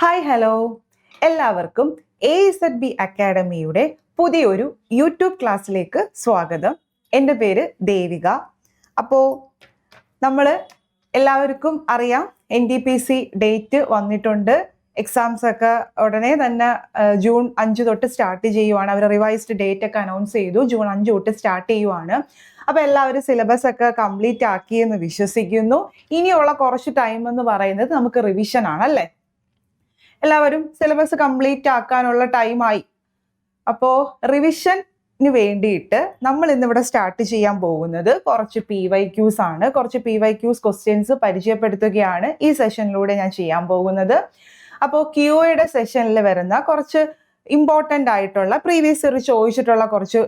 Hi hello എല്ലാവർക്കും A Z B അക്കാഡമിയുടെ പുതിയൊരു യൂട്യൂബ് ക്ലാസ്സിലേക്ക് സ്വാഗതം. എന്റെ പേര് ദേവിക. അപ്പോൾ നമ്മൾ എല്ലാവർക്കും അറിയാം N D P C date വന്നിട്ടുണ്ട്. എക്സാംസ് ഒക്കെ ഉടനെ തന്നെ ജൂൺ അഞ്ച് തൊട്ട് സ്റ്റാർട്ട് ചെയ്യുവാണ്. അവർ റിവൈസ്ഡ് ഡേറ്റ് ഒക്കെ അനൗൺസ് ചെയ്തു. ജൂൺ അഞ്ച് തൊട്ട് സ്റ്റാർട്ട് ചെയ്യുവാണ്. അപ്പോൾ എല്ലാവരും സിലബസ് ഒക്കെ കംപ്ലീറ്റ് ആക്കിയെന്ന് വിശ്വസിക്കുന്നു. ഇനിയുള്ള കുറച്ച് ടൈം എന്ന് പറയുന്നത് നമുക്ക് റിവിഷൻ ആണല്ലേ എല്ലാവരും സിലബസ് കംപ്ലീറ്റ് ആക്കാനുള്ള ടൈമായി അപ്പോൾ റിവിഷന് വേണ്ടിയിട്ട് നമ്മൾ ഇന്നിവിടെ സ്റ്റാർട്ട് ചെയ്യാൻ പോകുന്നത് കുറച്ച് പി വൈ ക്യൂസ് ആണ്. കുറച്ച് പി വൈ ക്യൂസ് ക്വസ്റ്റ്യൻസ് പരിചയപ്പെടുത്തുകയാണ് ഈ സെഷനിലൂടെ ഞാൻ ചെയ്യാൻ പോകുന്നത്. അപ്പോൾ ക്യൂയുടെ സെഷനിൽ വരുന്ന കുറച്ച് ഇമ്പോർട്ടന്റ് ആയിട്ടുള്ള പ്രീവിയസ് ഇയർ ചോദിച്ചിട്ടുള്ള കുറച്ച്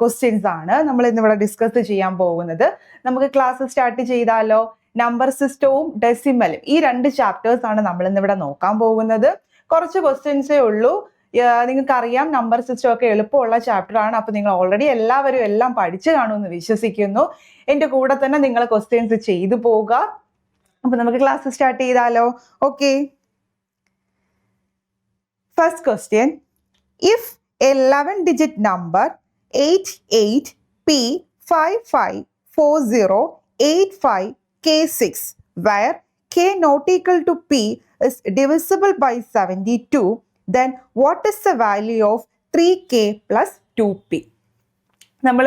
ക്വസ്റ്റ്യൻസ് ആണ് നമ്മൾ ഇന്നിവിടെ ഡിസ്കസ് ചെയ്യാൻ പോകുന്നത്. നമുക്ക് ക്ലാസ് സ്റ്റാർട്ട് ചെയ്താലോ? നമ്പർ സിസ്റ്റവും ഡെസിമലും ഈ രണ്ട് ചാപ്റ്റേഴ്സ് ആണ് നമ്മൾ ഇന്നിവിടെ നോക്കാൻ പോകുന്നത്. കുറച്ച് ക്വസ്റ്റ്യൻസേ ഉള്ളൂ. നിങ്ങൾക്ക് അറിയാം നമ്പർ സിസ്റ്റം ഒക്കെ എളുപ്പമുള്ള ചാപ്റ്റർ ആണ്. അപ്പൊ നിങ്ങൾ ഓൾറെഡി എല്ലാവരും എല്ലാം പഠിച്ചു കാണുമെന്ന് വിശ്വസിക്കുന്നു. എന്റെ കൂടെ തന്നെ നിങ്ങൾ ക്വസ്റ്റ്യൻസ് ചെയ്തു പോവുക. അപ്പൊ നമുക്ക് ക്ലാസ് സ്റ്റാർട്ട് ചെയ്താലോ? Okay first question if a eleven digit number eight eight P five five four zero eight five K6 where K not equal to P is divisible by 72 then what is the value of 3K plus 2P നമ്മൾ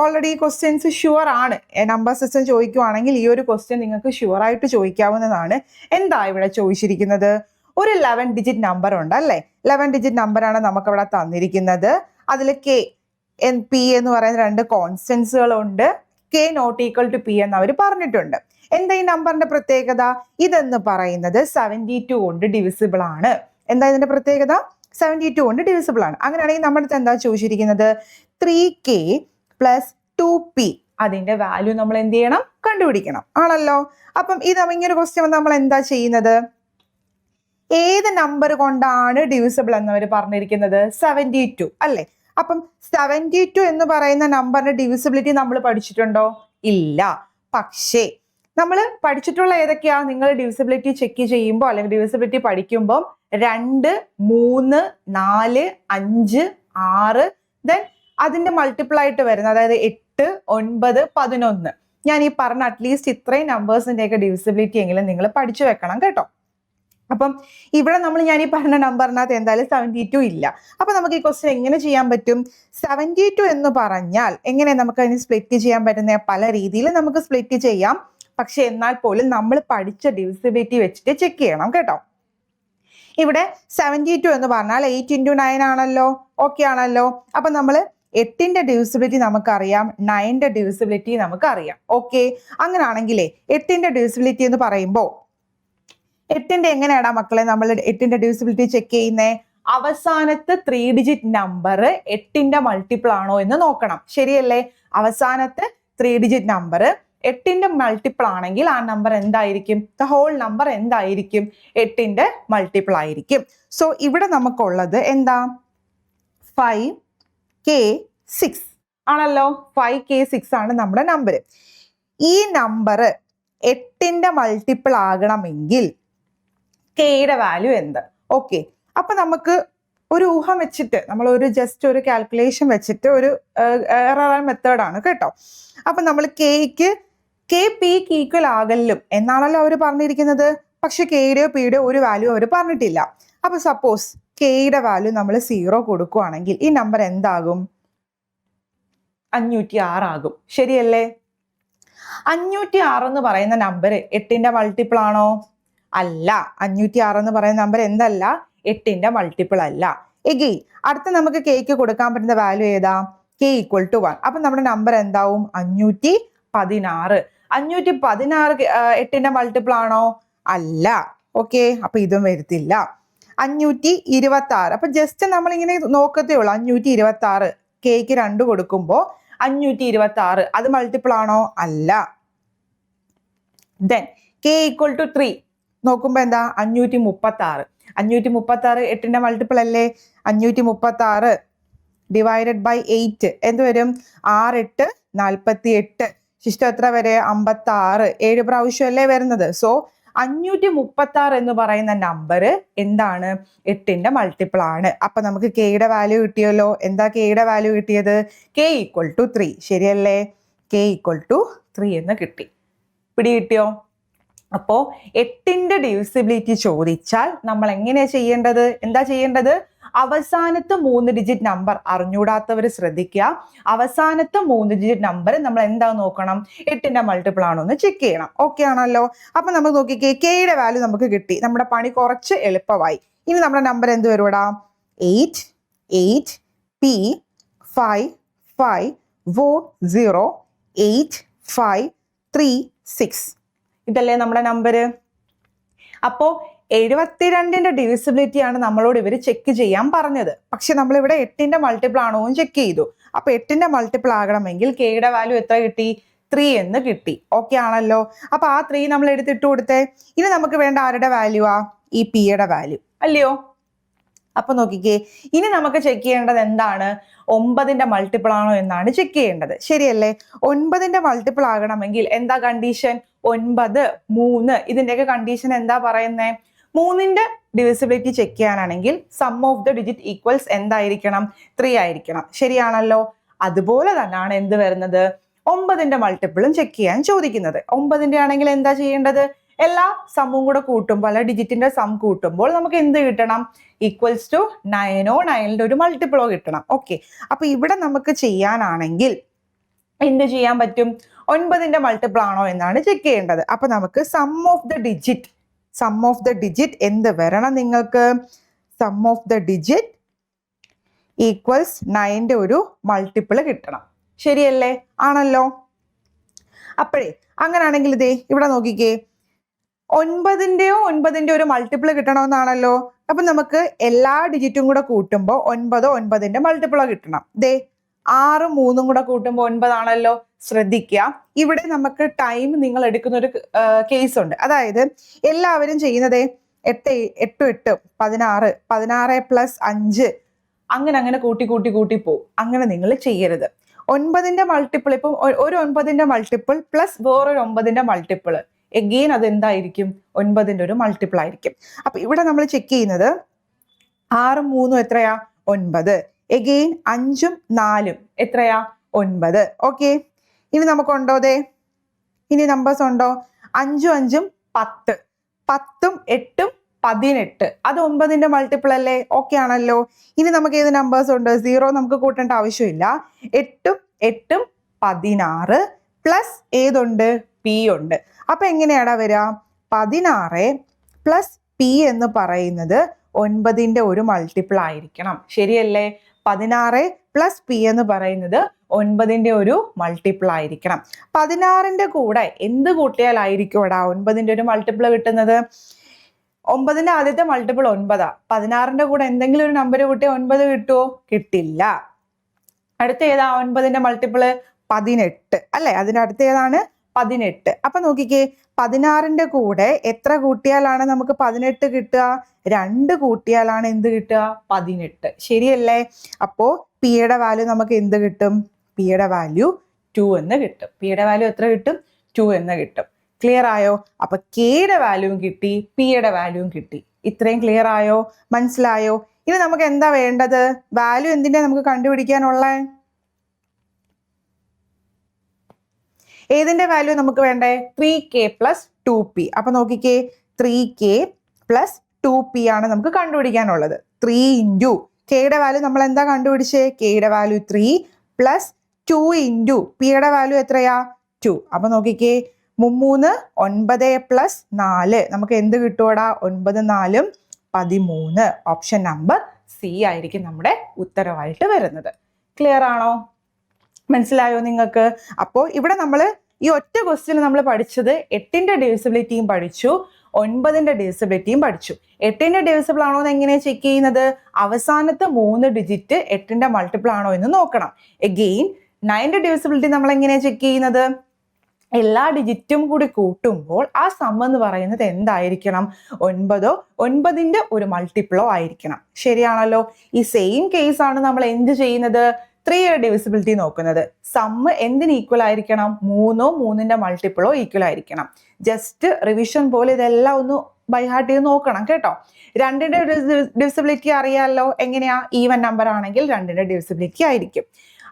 already questions sure ആണ്. Number system ചോദിക്കുവാണെങ്കിൽ ഈ ഒരു question നിങ്ങൾക്ക് sure ആയിട്ട് ചോദിക്കാവുന്നതാണ്. എന്താ ഇവിടെ ചോദിച്ചിരിക്കുന്നത്? ഒരു ലെവൻ ഡിജിറ്റ് നമ്പർ ഉണ്ട് അല്ലേ? ലെവൻ ഡിജിറ്റ് നമ്പറാണ് നമുക്ക് ഇവിടെ തന്നിരിക്കുന്നത്. അതിൽ കെ എൻ പി എന്ന് പറയുന്ന രണ്ട് കോൺസ്റ്റൻസുകളുണ്ട് K not equal to P എന്ന് അവർ പറഞ്ഞിട്ടുണ്ട്. എന്താ ഈ നമ്പറിന്റെ പ്രത്യേകത? ഇതെന്ന് പറയുന്നത് സെവന്റി ടു കൊണ്ട് ഡിവിസിബിൾ ആണ്. എന്താ ഇതിന്റെ പ്രത്യേകത? സെവന്റി ടു കൊണ്ട് ഡിവിസിബിൾ ആണ്. അങ്ങനെയാണെങ്കിൽ നമ്മുടെ എന്താ ചോദിച്ചിരിക്കുന്നത്? Three K plus two P അതിന്റെ വാല്യൂ നമ്മൾ എന്ത് ചെയ്യണം? കണ്ടുപിടിക്കണം. ആണല്ലോ? അപ്പം ഇത് ഇങ്ങനെ ക്വസ്റ്റ്യൻ നമ്മൾ എന്താ ചെയ്യുന്നത്? ഏത് നമ്പർ കൊണ്ടാണ് ഡിവിസിബിൾ എന്നവർ പറഞ്ഞിരിക്കുന്നത്? സെവന്റി ടു അല്ലേ? അപ്പം സെവന്റി ടു എന്ന് പറയുന്ന നമ്പറിന്റെ ഡിവിസിബിലിറ്റി നമ്മൾ പഠിച്ചിട്ടുണ്ടോ? ഇല്ല. പക്ഷേ നമ്മൾ പഠിച്ചിട്ടുള്ള ഏതൊക്കെയാണ് നിങ്ങൾ ഡിവിസിബിലിറ്റി ചെക്ക് ചെയ്യുമ്പോൾ അല്ലെങ്കിൽ ഡിവിസിബിലിറ്റി പഠിക്കുമ്പോൾ രണ്ട് മൂന്ന് നാല് അഞ്ച് ആറ് ദെൻ അതിന്റെ മൾട്ടിപ്പിൾ ആയിട്ട് വരുന്ന അതായത് എട്ട് ഒൻപത് പതിനൊന്ന്. ഞാൻ ഈ പറഞ്ഞ അറ്റ്ലീസ്റ്റ് ഇത്രയും നമ്പേഴ്സിന്റെയൊക്കെ ഡിവിസിബിലിറ്റി എങ്കിലും നിങ്ങൾ പഠിച്ചു വെക്കണം കേട്ടോ. അപ്പം ഇവിടെ നമ്മൾ ഞാൻ ഈ പറഞ്ഞ നമ്പറിനകത്ത് എന്തായാലും സെവന്റി ടു ഇല്ല. അപ്പം നമുക്ക് ഈ ക്വസ്റ്റ്യൻ എങ്ങനെ ചെയ്യാൻ പറ്റും? സെവന്റി ടു എന്ന് പറഞ്ഞാൽ എങ്ങനെ നമുക്ക് അതിന് സ്പ്ലിറ്റ് ചെയ്യാൻ പറ്റുന്ന? പല രീതിയിൽ നമുക്ക് സ്പ്ലിറ്റ് ചെയ്യാം. പക്ഷെ എന്നാൽ പോലും നമ്മൾ പഠിച്ച ഡിവിസിബിലിറ്റി വെച്ചിട്ട് ചെക്ക് ചെയ്യണം കേട്ടോ. ഇവിടെ സെവന്റി ടു എന്ന് പറഞ്ഞാൽ എയ്റ്റ് ഇന്റു നയൻ ആണല്ലോ. ഓക്കെ ആണല്ലോ. അപ്പം നമ്മൾ എട്ടിന്റെ ഡിവിസിബിലിറ്റി നമുക്കറിയാം. നയന്റെ ഡിവിസിബിലിറ്റി നമുക്കറിയാം. ഓക്കെ അങ്ങനെയാണെങ്കിലേ എട്ടിന്റെ ഡിവിസിബിലിറ്റി എന്ന് പറയുമ്പോൾ എട്ടിന്റെ എങ്ങനെയാടാ മക്കളെ നമ്മൾ എട്ടിന്റെ ഡിവിസിബിലിറ്റി ചെക്ക് ചെയ്യുന്നേ? അവസാനത്തെ ത്രീ ഡിജിറ്റ് നമ്പർ എട്ടിന്റെ മൾട്ടിപ്പിൾ ആണോ എന്ന് നോക്കണം. ശരിയല്ലേ? അവസാനത്തെ ത്രീ ഡിജിറ്റ് നമ്പർ എട്ടിന്റെ മൾട്ടിപ്പിൾ ആണെങ്കിൽ ആ നമ്പർ എന്തായിരിക്കും? ദ ഹോൾ നമ്പർ എന്തായിരിക്കും? എട്ടിന്റെ മൾട്ടിപ്പിൾ ആയിരിക്കും. സോ ഇവിടെ നമുക്കുള്ളത് എന്താ? ഫൈവ് കെ സിക്സ് ആണല്ലോ. ഫൈവ് കെ സിക്സ് ആണ് നമ്മുടെ നമ്പർ ഈ നമ്പർ എട്ടിന്റെ മൾട്ടിപ്പിൾ ആകണമെങ്കിൽ കെയുടെ വാല്യൂ എന്ത്? ഓക്കെ അപ്പൊ നമുക്ക് ഒരു ഊഹം വെച്ചിട്ട് നമ്മൾ ഒരു ജസ്റ്റ് ഒരു കാൽക്കുലേഷൻ വെച്ചിട്ട് ഒരു മെത്തേഡാണ് കേട്ടോ. അപ്പൊ നമ്മൾ കെയ്ക്ക് കെ പിക്ക് ഈക്വൽ ആകലും എന്നാണല്ലോ അവർ പറഞ്ഞിരിക്കുന്നത്? പക്ഷെ കെയുടെയോ പിയുടെയോ ഒരു വാല്യൂ അവർ പറഞ്ഞിട്ടില്ല. അപ്പൊ സപ്പോസ് കെയുടെ വാല്യൂ നമ്മൾ സീറോ കൊടുക്കുവാണെങ്കിൽ ഈ നമ്പർ എന്താകും? അഞ്ഞൂറ്റി ആറാകും ശരിയല്ലേ? അഞ്ഞൂറ്റി ആറ് എന്ന് പറയുന്ന നമ്പർ എട്ടിന്റെ മൾട്ടിപ്പിൾ ആണോ? അല്ല. അഞ്ഞൂറ്റി ആറ് എന്ന് പറയുന്ന നമ്പർ എന്തല്ല? എട്ടിന്റെ മൾട്ടിപ്പിൾ അല്ല. എഗെയിൻ അടുത്ത നമുക്ക് കേക്ക് കൊടുക്കാൻ പറ്റുന്ന വാല്യൂ ഏതാ? കെ ഈക്വൽ ടു വൺ അപ്പൊ നമ്മുടെ നമ്പർ എന്താവും? അഞ്ഞൂറ്റി പതിനാറ് അഞ്ഞൂറ്റി പതിനാറ് എട്ടിന്റെ മൾട്ടിപ്പിൾ ആണോ? അല്ല. ഓക്കെ അപ്പൊ ഇതും വരുത്തില്ല. അഞ്ഞൂറ്റി ഇരുപത്തി ആറ് അപ്പൊ ജസ്റ്റ് നമ്മൾ ഇങ്ങനെ നോക്കത്തേ ഉള്ളൂ. അഞ്ഞൂറ്റി ഇരുപത്തി ആറ് കേക്ക് രണ്ട് കൊടുക്കുമ്പോൾ അഞ്ഞൂറ്റി ഇരുപത്തി ആറ് അത് മൾട്ടിപ്പിൾ ആണോ? അല്ല. Then K equal to three നോക്കുമ്പോൾ എന്താ? അഞ്ഞൂറ്റി മുപ്പത്തി ആറ് അഞ്ഞൂറ്റി മുപ്പത്തി ആറ് എട്ടിന്റെ മൾട്ടിപ്പിൾ അല്ലേ? അഞ്ഞൂറ്റി മുപ്പത്തി ആറ് ഡിവൈഡഡ് ബൈ എയ്റ്റ് എന്ത് വരും? ആറ് എട്ട് നാൽപ്പത്തി എട്ട് ശിഷ്ടം എത്ര വരെ? അമ്പത്തി ആറ് ഏഴ് പ്രാവശ്യം അല്ലേ വരുന്നത്. സോ അഞ്ഞൂറ്റി മുപ്പത്തി ആറ് എന്ന് പറയുന്ന നമ്പർ എന്താണ്? എട്ടിന്റെ മൾട്ടിപ്പിൾ ആണ്. അപ്പൊ നമുക്ക് കെയുടെ വാല്യൂ കിട്ടിയല്ലോ. എന്താ കെയുടെ വാല്യൂ കിട്ടിയത്? കെ ഈക്വൽ ടു ത്രീ ശരിയല്ലേ? കെ ഈക്വൽ ടു ത്രീ എന്ന് കിട്ടി. പിടി കിട്ടിയോ? അപ്പോൾ എട്ടിന്റെ ഡിവിസിബിലിറ്റി ചോദിച്ചാൽ നമ്മൾ എങ്ങനെയാ ചെയ്യേണ്ടത്? എന്താ ചെയ്യേണ്ടത്? അവസാനത്തെ മൂന്ന് ഡിജിറ്റ് നമ്പർ അറിഞ്ഞൂടാത്തവർ ശ്രദ്ധിക്കുക. അവസാനത്തെ മൂന്ന് ഡിജിറ്റ് നമ്പർ നമ്മൾ എന്താ നോക്കണം? എട്ടിന്റെ മൾട്ടിപ്പിൾ ആണോ എന്ന് ചെക്ക് ചെയ്യണം. ഓക്കെ ആണല്ലോ? അപ്പൊ നമുക്ക് നോക്കിക്കേ കെയുടെ വാല്യൂ നമുക്ക് കിട്ടി. നമ്മുടെ പണി കുറച്ച് എളുപ്പമായി. ഇനി നമ്മുടെ നമ്പർ എന്ത് വരുവാടാ eight eight P five five വോ zero eight five three six ഇതല്ലേ നമ്മുടെ നമ്പർ അപ്പോൾ എഴുപത്തിരണ്ടിന്റെ ഡിവിസിബിലിറ്റി ആണ് നമ്മളോട് ഇവർ ചെക്ക് ചെയ്യാൻ പറഞ്ഞത്. പക്ഷെ നമ്മൾ ഇവിടെ എട്ടിന്റെ മൾട്ടിപ്പിൾ ആണോ എന്ന് ചെക്ക് ചെയ്തു. അപ്പൊ എട്ടിന്റെ മൾട്ടിപ്പിൾ ആകണമെങ്കിൽ കെയുടെ വാല്യൂ എത്ര കിട്ടി? ത്രീ എന്ന് കിട്ടി. ഓക്കെ ആണല്ലോ? അപ്പൊ ആ ത്രീ നമ്മൾ എടുത്തിട്ട് കൊടുത്തേ. ഇനി നമുക്ക് വേണ്ട ആരുടെ വാല്യൂ ആ? ഈ പിയുടെ വാല്യൂ അല്ലയോ? അപ്പൊ നോക്കിക്കേ ഇനി നമുക്ക് ചെക്ക് ചെയ്യേണ്ടത് എന്താണ്? ഒമ്പതിന്റെ മൾട്ടിപ്പിൾ ആണോ എന്നാണ് ചെക്ക് ചെയ്യേണ്ടത്. ശരിയല്ലേ? ഒൻപതിന്റെ മൾട്ടിപ്പിൾ ആകണമെങ്കിൽ എന്താ കണ്ടീഷൻ ഒൻപത് മൂന്ന്. ഇതിന്റെയൊക്കെ കണ്ടീഷൻ എന്താ പറയുന്നേ? മൂന്നിന്റെ ഡിവിസിബിലിറ്റി ചെക്ക് ചെയ്യാനാണെങ്കിൽ sum of the digit equals എന്തായിരിക്കണം? ത്രീ ആയിരിക്കണം. ശരിയാണല്ലോ? അതുപോലെ തന്നെയാണ് എന്ത് വരുന്നത്? ഒമ്പതിന്റെ മൾട്ടിപ്പിളും ചെക്ക് ചെയ്യാൻ ചോദിക്കുന്നത്. ഒമ്പതിന്റെ ആണെങ്കിൽ എന്താ ചെയ്യേണ്ടത്? എല്ലാ സമ്മും കൂടെ കൂട്ടുമ്പോൾ അല്ല ഡിജിറ്റിന്റെ സം കൂട്ടുമ്പോൾ നമുക്ക് എന്ത് കിട്ടണം? ഈക്വൽസ് ടു നയനോ നയനിന്റെ ഒരു മൾട്ടിപ്പിളോ കിട്ടണം. ഓക്കെ അപ്പൊ ഇവിടെ നമുക്ക് ചെയ്യാനാണെങ്കിൽ എന്ത് ചെയ്യാൻ പറ്റും? ഒൻപതിന്റെ മൾട്ടിപ്പിൾ ആണോ എന്നാണ് ചെക്ക് ചെയ്യേണ്ടത്. അപ്പൊ നമുക്ക് sum of the digit sum of the digit എന്ത് വരണം നിങ്ങൾക്ക്? Sum of the digit equals നയന്റെ ഒരു മൾട്ടിപ്പിൾ കിട്ടണം. ശരിയല്ലേ? ആണല്ലോ? അപ്പോഴേ അങ്ങനെയാണെങ്കിൽ ഇതേ ഇവിടെ നോക്കിക്കേ. ഒൻപതിന്റെയോ ഒൻപതിന്റെ ഒരു മൾട്ടിപ്പിൾ കിട്ടണമെന്നാണല്ലോ. അപ്പൊ നമുക്ക് എല്ലാ ഡിജിറ്റും കൂടെ കൂട്ടുമ്പോൾ ഒൻപതോ ഒൻപതിന്റെ മൾട്ടിപ്പിളോ കിട്ടണം. ദേ ആറും മൂന്നും കൂടെ കൂട്ടുമ്പോൾ ഒൻപതാണല്ലോ. ശ്രദ്ധിക്കുക ഇവിടെ നമുക്ക് ടൈം നിങ്ങൾ എടുക്കുന്ന ഒരു കേസ് ഉണ്ട്. അതായത് എല്ലാവരും ചെയ്യുന്നത് എട്ട് എട്ട് എട്ട് പതിനാറ് പതിനാറ് പ്ലസ് അഞ്ച് അങ്ങനെ അങ്ങനെ കൂട്ടി കൂട്ടി കൂട്ടി പോകും അങ്ങനെ നിങ്ങൾ ചെയ്യരുത്. ഒൻപതിന്റെ മൾട്ടിപ്പിൾ ഇപ്പം ഒരു ഒൻപതിന്റെ മൾട്ടിപ്പിൾ പ്ലസ് വേറൊരു ഒമ്പതിന്റെ മൾട്ടിപ്പിൾ എഗെയിൻ അത് എന്തായിരിക്കും ഒൻപതിന്റെ ഒരു മൾട്ടിപ്പിൾ ആയിരിക്കും. അപ്പൊ ഇവിടെ നമ്മൾ ചെക്ക് ചെയ്യുന്നത് ആറും മൂന്നും എത്രയാ? ഒൻപത്. എഗെയിൻ അഞ്ചും നാലും എത്രയാ? ഒൻപത്. ഓക്കെ ഇനി നമുക്കുണ്ടോ അതെ ഇനി നമ്പേഴ്സ് ഉണ്ടോ? അഞ്ചും അഞ്ചും പത്ത്. പത്തും എട്ടും പതിനെട്ട്. അത് ഒമ്പതിന്റെ മൾട്ടിപ്പിൾ അല്ലേ? ഓക്കെ ആണല്ലോ. ഇനി നമുക്ക് ഏത് നമ്പേഴ്സ് ഉണ്ട്? സീറോ നമുക്ക് കൂട്ടേണ്ട ആവശ്യമില്ല. എട്ടും എട്ടും പതിനാറ് പ്ലസ് ഏതുണ്ട്? പി ഉണ്ട്. അപ്പൊ എങ്ങനെയാടാ വരിക? പതിനാറ് പ്ലസ് പി എന്ന് പറയുന്നത് ഒൻപതിന്റെ ഒരു മൾട്ടിപ്പിൾ ആയിരിക്കണം. ശരിയല്ലേ? പതിനാറ് പ്ലസ് പി എന്ന് പറയുന്നത് ഒൻപതിന്റെ ഒരു മൾട്ടിപ്പിൾ ആയിരിക്കണം. പതിനാറിന്റെ കൂടെ എന്ത് കൂട്ടിയാലായിരിക്കും എടാ ഒൻപതിന്റെ ഒരു മൾട്ടിപ്പിൾ കിട്ടുന്നത്? ഒമ്പതിന്റെ ആദ്യത്തെ മൾട്ടിപ്പിൾ ഒൻപതാ. പതിനാറിന്റെ കൂടെ എന്തെങ്കിലും ഒരു നമ്പർ കൂട്ടിയാൽ ഒൻപത് കിട്ടുമോ കിട്ടില്ല. അടുത്ത ഏതാ ഒൻപതിന്റെ മൾട്ടിപ്പിൾ പതിനെട്ട്. അല്ലേ? അതിനടുത്ത ഏതാണ് പതിനെട്ട്. അപ്പൊ നോക്കിക്കേ പതിനാറിന്റെ കൂടെ എത്ര കൂട്ടിയാലാണ് നമുക്ക് പതിനെട്ട് കിട്ടുക? രണ്ട് കൂട്ടിയാലാണ് എന്ത് കിട്ടുക? പതിനെട്ട്. ശരിയല്ലേ? അപ്പോ പിയുടെ വാല്യൂ നമുക്ക് എന്ത് കിട്ടും? പിയുടെ വാല്യൂ ടു എന്ന് കിട്ടും. പിയുടെ വാല്യൂ എത്ര കിട്ടും? ടു എന്ന് കിട്ടും. ക്ലിയർ ആയോ? അപ്പൊ കെയുടെ വാല്യൂവും കിട്ടി പിയുടെ വാല്യൂവും കിട്ടി. ഇത്രയും ക്ലിയർ ആയോ? മനസ്സിലായോ? ഇനി നമുക്ക് എന്താ വേണ്ടത്? വാല്യൂ എന്തിനാ നമുക്ക് കണ്ടുപിടിക്കാനുള്ള? ഏതിന്റെ വാല്യൂ നമുക്ക് വേണ്ടേ? Three K plus two P അപ്പൊ നോക്കിക്കേ three K plus two P ആണ് നമുക്ക് കണ്ടുപിടിക്കാനുള്ളത്. ത്രീ ഇന്റു കെയുടെ വാല്യൂ നമ്മൾ എന്താ കണ്ടുപിടിച്ചേ? കെയുടെ value three plus two into പിയുടെ വാല്യൂ എത്രയാ? ടു അപ്പൊ നോക്കിക്കേ മുമ്മൂന്ന് ഒൻപത് പ്ലസ് നാല്. നമുക്ക് എന്ത് കിട്ടുവാടാ? ഒൻപത് നാലും പതിമൂന്ന്. ഓപ്ഷൻ നമ്പർ സി ആയിരിക്കും നമ്മുടെ ഉത്തരവായിട്ട് വരുന്നത്. ക്ലിയർ ആണോ? മനസ്സിലായോ നിങ്ങൾക്ക്? അപ്പോൾ ഇവിടെ നമ്മൾ ഈ ഒറ്റ ക്വസ്റ്റ്യൻ നമ്മൾ പഠിച്ചത് എട്ടിന്റെ ഡിവിസിബിലിറ്റിയും പഠിച്ചു ഒൻപതിന്റെ ഡിവിസിബിലിറ്റിയും പഠിച്ചു. എട്ടിന്റെ ഡിവിസിബിൾ ആണോ എന്ന് എങ്ങനെയാണ് ചെക്ക് ചെയ്യുന്നത്? അവസാനത്തെ മൂന്ന് ഡിജിറ്റ് എട്ടിന്റെ മൾട്ടിപ്പിൾ ആണോ എന്ന് നോക്കണം. എഗെയിൻ നയന്റെ ഡിവിസിബിലിറ്റി നമ്മൾ എങ്ങനെയാണ് ചെക്ക് ചെയ്യുന്നത്? എല്ലാ ഡിജിറ്റും കൂടി കൂട്ടുമ്പോൾ ആ സം എന്ന് പറയുന്നത് എന്തായിരിക്കണം? ഒൻപതോ ഒൻപതിന്റെ ഒരു മൾട്ടിപ്പിളോ ആയിരിക്കണം. ശരിയാണല്ലോ? ഈ സെയിം കേസാണ് നമ്മൾ എന്ത് ചെയ്യുന്നത്? ത്രീയുടെ ഡിവിസിബിലിറ്റി നോക്കുന്നത്. സമ്മ് എന്തിന് ഈക്വൽ ആയിരിക്കണം? മൂന്നോ മൂന്നിന്റെ മൾട്ടിപ്പിളോ ഈക്വൽ ആയിരിക്കണം. ജസ്റ്റ് റിവിഷൻ പോലെ ഇതെല്ലാം ഒന്ന് ബൈഹാർട്ട് ചെയ്ത് നോക്കണം കേട്ടോ. രണ്ടിന്റെ ഡിവിസിബിലിറ്റി അറിയാമല്ലോ എങ്ങനെയാ? ഈവൻ നമ്പർ ആണെങ്കിൽ രണ്ടിന്റെ ഡിവിസിബിലിറ്റി ആയിരിക്കും.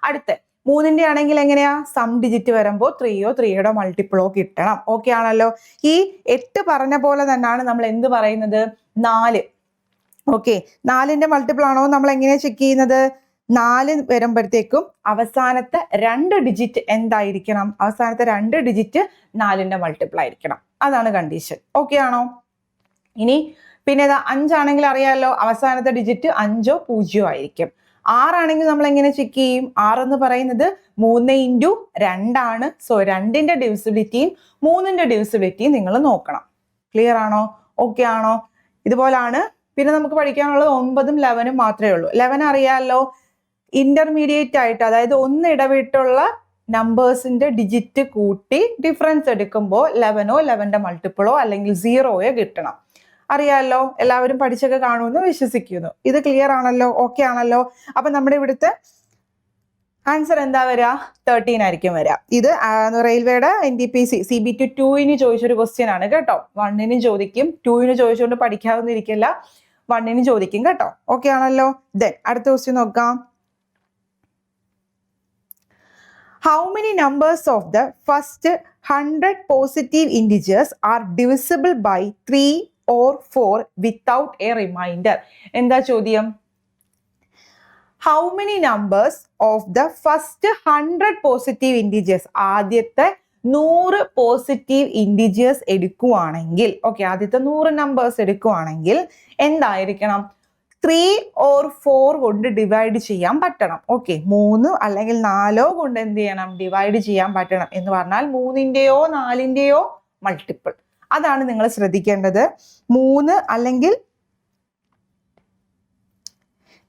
അടുത്ത മൂന്നിന്റെ ആണെങ്കിൽ എങ്ങനെയാ? സം ഡിജിറ്റ് വരുമ്പോൾ ത്രീയോ ത്രീയുടെ മൾട്ടിപ്പിളോ കിട്ടണം. ഓക്കെ ആണല്ലോ? ഈ എട്ട് പറഞ്ഞ പോലെ തന്നെയാണ് നമ്മൾ എന്ത് പറയുന്നത്? നാല്. ഓക്കെ നാലിന്റെ മൾട്ടിപ്പിൾ ആണോ? നമ്മൾ എങ്ങനെയാ ചെക്ക് ചെയ്യുന്നത്? നാല് വരുമ്പോഴത്തേക്കും അവസാനത്തെ രണ്ട് ഡിജിറ്റ് എന്തായിരിക്കണം? അവസാനത്തെ രണ്ട് ഡിജിറ്റ് നാലിന്റെ മൾട്ടിപ്പിൾ ആയിരിക്കണം. അതാണ് കണ്ടീഷൻ ഓക്കെ ആണോ? ഇനി പിന്നെ ഇതാ അഞ്ചാണെങ്കിൽ അറിയാമല്ലോ അവസാനത്തെ ഡിജിറ്റ് അഞ്ചോ പൂജ്യമോ ആയിരിക്കും. ആറാണെങ്കിൽ നമ്മൾ എങ്ങനെ ചെക്ക് ചെയ്യും? ആറ് എന്ന് പറയുന്നത് മൂന്ന് ഇന്റു രണ്ടാണ്. സോ രണ്ടിന്റെ ഡിവിസിബിലിറ്റിയും മൂന്നിന്റെ ഡിവിസിബിലിറ്റിയും നിങ്ങൾ നോക്കണം. ക്ലിയർ ആണോ? ഓക്കെ ആണോ? ഇതുപോലാണ്. പിന്നെ നമുക്ക് പഠിക്കാനുള്ളത് ഒമ്പതും ലെവനും മാത്രമേ ഉള്ളൂ. ലെവൻ അറിയാമല്ലോ ഇന്റർമീഡിയറ്റ് ആയിട്ട് അതായത് ഒന്ന് ഇടവിട്ടുള്ള നമ്പേഴ്സിന്റെ ഡിജിറ്റ് കൂട്ടി ഡിഫറൻസ് എടുക്കുമ്പോൾ ലെവനോ ലെവന്റെ മൾട്ടിപ്പിളോ അല്ലെങ്കിൽ സീറോയോ കിട്ടണം. അറിയാമല്ലോ എല്ലാവരും പഠിച്ചൊക്കെ കാണുമെന്ന് വിശ്വസിക്കുന്നു. ഇത് ക്ലിയർ ആണല്ലോ? ഓക്കെ ആണല്ലോ? അപ്പൊ നമ്മുടെ ഇവിടുത്തെ ആൻസർ എന്താ വരിക തേർട്ടീൻ ആയിരിക്കും വരിക ഇത് റെയിൽവേയുടെ N D P C C B two ടൂവിന് ചോദിച്ചൊരു ക്വസ്റ്റ്യൻ ആണ് കേട്ടോ. വണ്ണിന് ചോദിക്കും. ടൂവിന് ചോദിച്ചുകൊണ്ട് പഠിക്കാവുന്നിരിക്കില്ല വണ്ണിന് ചോദിക്കും കേട്ടോ. ഓക്കെ ആണല്ലോ? ദെൻ അടുത്ത ക്വസ്റ്റ്യൻ നോക്കാം. How many numbers of the first 100 positive integers are divisible by 3 or 4 without a remainder? എന്താ ചോദ്യം how many numbers of the first hundred positive integers ആദ്യത്തെ നൂറ് പോസിറ്റീവ് ഇൻഡിജേഴ്സ് എടുക്കുവാണെങ്കിൽ ഓക്കെ ആദ്യത്തെ നൂറ് നമ്പേഴ്സ് എടുക്കുവാണെങ്കിൽ എന്തായിരിക്കണം ത്രീ ഓർ ഫോർ കൊണ്ട് ഡിവൈഡ് ചെയ്യാൻ പറ്റണം. ഓക്കെ മൂന്ന് അല്ലെങ്കിൽ നാലോ കൊണ്ട് എന്ത് ചെയ്യണം? ഡിവൈഡ് ചെയ്യാൻ പറ്റണം എന്ന് പറഞ്ഞാൽ മൂന്നിന്റെയോ നാലിന്റെയോ മൾട്ടിപ്പിൾ അതാണ് നിങ്ങൾ ശ്രദ്ധിക്കേണ്ടത്. മൂന്ന് അല്ലെങ്കിൽ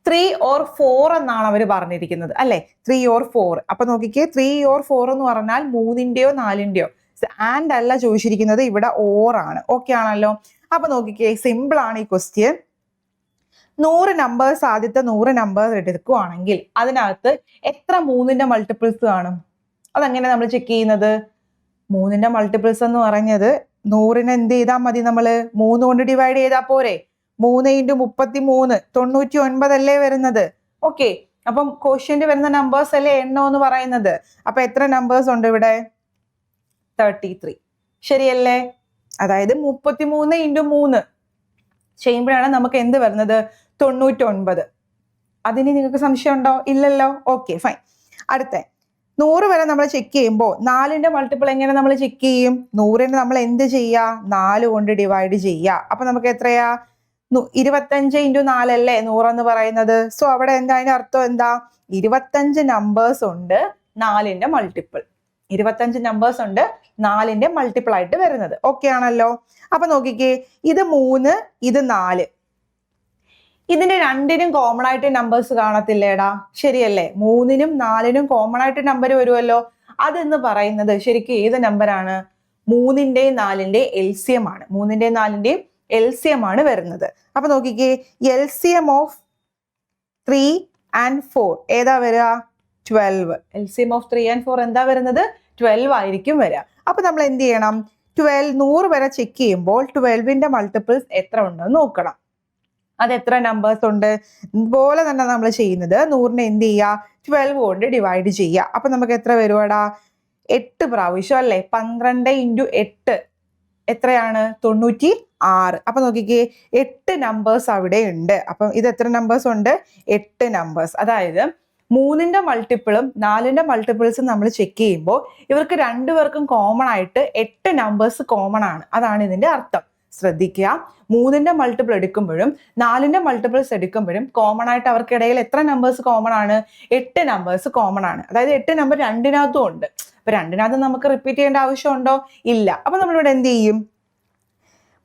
ത്രീ ഓർ ഫോർ എന്നാണ് അവർ പറഞ്ഞിരിക്കുന്നത് അല്ലെ? ത്രീ ഓർ ഫോർ അപ്പൊ നോക്കിക്കേ ത്രീ ഓർ ഫോർ എന്ന് പറഞ്ഞാൽ മൂന്നിന്റെയോ നാലിന്റെയോ. ആൻഡ് അല്ല ചോദിച്ചിരിക്കുന്നത് ഇവിടെ ഓർ ആണ്. ഓക്കെ ആണല്ലോ? അപ്പൊ നോക്കിക്കേ സിമ്പിൾ ആണ് ഈ ക്വസ്റ്റ്യൻ നൂറ് നമ്പേഴ്സ് ആദ്യത്തെ നൂറ് നമ്പേഴ്സ് എടുക്കുവാണെങ്കിൽ അതിനകത്ത് എത്ര മൂന്നിന്റെ മൾട്ടിപ്പിൾസ് കാണും? അതെങ്ങനെ നമ്മൾ ചെക്ക് ചെയ്യുന്നത്? മൂന്നിന്റെ മൾട്ടിപ്പിൾസ് എന്ന് പറഞ്ഞത് നൂറിന് എന്ത് ചെയ്താൽ മതി നമ്മൾ മൂന്ന് കൊണ്ട് ഡിവൈഡ് ചെയ്താൽ പോരെ? മൂന്ന് ഇന്റു മുപ്പത്തി മൂന്ന് തൊണ്ണൂറ്റി ഒൻപതല്ലേ വരുന്നത്? ഓക്കെ അപ്പം ക്വസ്റ്റ്യന്റ് വരുന്ന നമ്പേഴ്സ് അല്ലേ എണ്ണോ എന്ന് പറയുന്നത്? അപ്പൊ എത്ര നമ്പേഴ്സ് ഉണ്ട് ഇവിടെ? തേർട്ടി ത്രീ ശരിയല്ലേ? അതായത് മുപ്പത്തി മൂന്ന് ഇന്റു മൂന്ന്. ചെയ്യുമ്പോഴാണ് നമുക്ക് എന്ത് വരുന്നത്? തൊണ്ണൂറ്റൊൻപത്. അതിന് നിങ്ങൾക്ക് സംശയം ഉണ്ടോ ഇല്ലല്ലോ? ഓക്കെ ഫൈൻ അടുത്ത. നൂറ് വരെ നമ്മൾ ചെക്ക് ചെയ്യുമ്പോൾ നാലിന്റെ മൾട്ടിപ്പിൾ എങ്ങനെ നമ്മൾ ചെക്ക് ചെയ്യും? നൂറിന് നമ്മൾ എന്ത് ചെയ്യുക? നാല് കൊണ്ട് ഡിവൈഡ് ചെയ്യുക. അപ്പം നമുക്ക് എത്രയാ? ഇരുപത്തഞ്ച് ഇന്റു നാലല്ലേ നൂറെന്ന് പറയുന്നത്? സോ അവിടെ എന്താ? അതിന്റെ അർത്ഥം എന്താ? ഇരുപത്തഞ്ച് നമ്പേഴ്സ് ഉണ്ട് നാലിന്റെ മൾട്ടിപ്പിൾ ഇരുപത്തഞ്ച് നമ്പേഴ്സ് ഉണ്ട് നാലിന്റെ മൾട്ടിപ്പിൾ ആയിട്ട് വരുന്നത്. ഓക്കെ ആണല്ലോ? അപ്പം നോക്കിക്കേ ഇത് മൂന്ന് ഇത് നാല്. ഇതിന്റെ രണ്ടിനും കോമൺ ആയിട്ട് നമ്പേഴ്സ് കാണത്തില്ലേടാ? ശരിയല്ലേ? മൂന്നിനും നാലിനും കോമൺ ആയിട്ട് നമ്പർ വരുമല്ലോ അതെന്ന് പറയുന്നത് ശരിക്കും ഏത് നമ്പറാണ് മൂന്നിന്റെയും നാലിന്റെയും എൽ സി എം ആണ്. മൂന്നിന്റെയും നാലിന്റെയും എൽ സി എം ആണ് വരുന്നത്. അപ്പൊ നോക്കിക്കേ L C M of three and four ഏതാ വരിക? Twelve L C M of three and four എന്താ വരുന്നത്? ട്വൽവ് ആയിരിക്കും വരിക. അപ്പൊ നമ്മൾ എന്ത് ചെയ്യണം? ട്വൽവ് നൂറ് വരെ ചെക്ക് ചെയ്യുമ്പോൾ ട്വൽവിന്റെ മൾട്ടിപ്പിൾസ് എത്ര ഉണ്ടെന്ന് നോക്കണം. അത് എത്ര നമ്പേഴ്സ് ഉണ്ട്? ഇതുപോലെ തന്നെ നമ്മൾ ചെയ്യുന്നത്. നൂറിനെ എന്ത് ചെയ്യുക? ട്വൽവ് കൊണ്ട് ഡിവൈഡ് ചെയ്യുക. അപ്പൊ നമുക്ക് എത്ര വരുവാടാ? എട്ട് പ്രാവശ്യം അല്ലേ? പന്ത്രണ്ട് ഇന്റു എട്ട് എത്രയാണ്? തൊണ്ണൂറ്റി ആറ് അപ്പൊ നോക്കിക്കേ എട്ട് നമ്പേഴ്സ് അവിടെ ഉണ്ട്. അപ്പം ഇത് എത്ര നമ്പേഴ്സ് ഉണ്ട്? എട്ട് നമ്പേഴ്സ് അതായത് മൂന്നിന്റെ മൾട്ടിപ്പിളും നാലിന്റെ മൾട്ടിപ്പിൾസും നമ്മൾ ചെക്ക് ചെയ്യുമ്പോൾ ഇവർക്ക് രണ്ടുപേർക്കും കോമൺ ആയിട്ട് എട്ട് നമ്പേഴ്സ് കോമൺ ആണ്. അതാണ് ഇതിന്റെ അർത്ഥം. ശ്രദ്ധിക്കുക. മൂന്നിന്റെ മൾട്ടിപ്പിൾ എടുക്കുമ്പോഴും നാലിന്റെ മൾട്ടിപ്പിൾസ് എടുക്കുമ്പോഴും കോമൺ ആയിട്ട് അവർക്കിടയിൽ എത്ര നമ്പേഴ്സ് കോമൺ ആണ്? എട്ട് നമ്പേഴ്സ് കോമൺ ആണ്. അതായത് എട്ട് നമ്പർ രണ്ടിനകത്തും ഉണ്ട്. അപ്പൊ രണ്ടിനകത്ത് നമുക്ക് റിപ്പീറ്റ് ചെയ്യേണ്ട ആവശ്യമുണ്ടോ ഇല്ല. അപ്പൊ നമ്മളിവിടെ എന്ത് ചെയ്യും?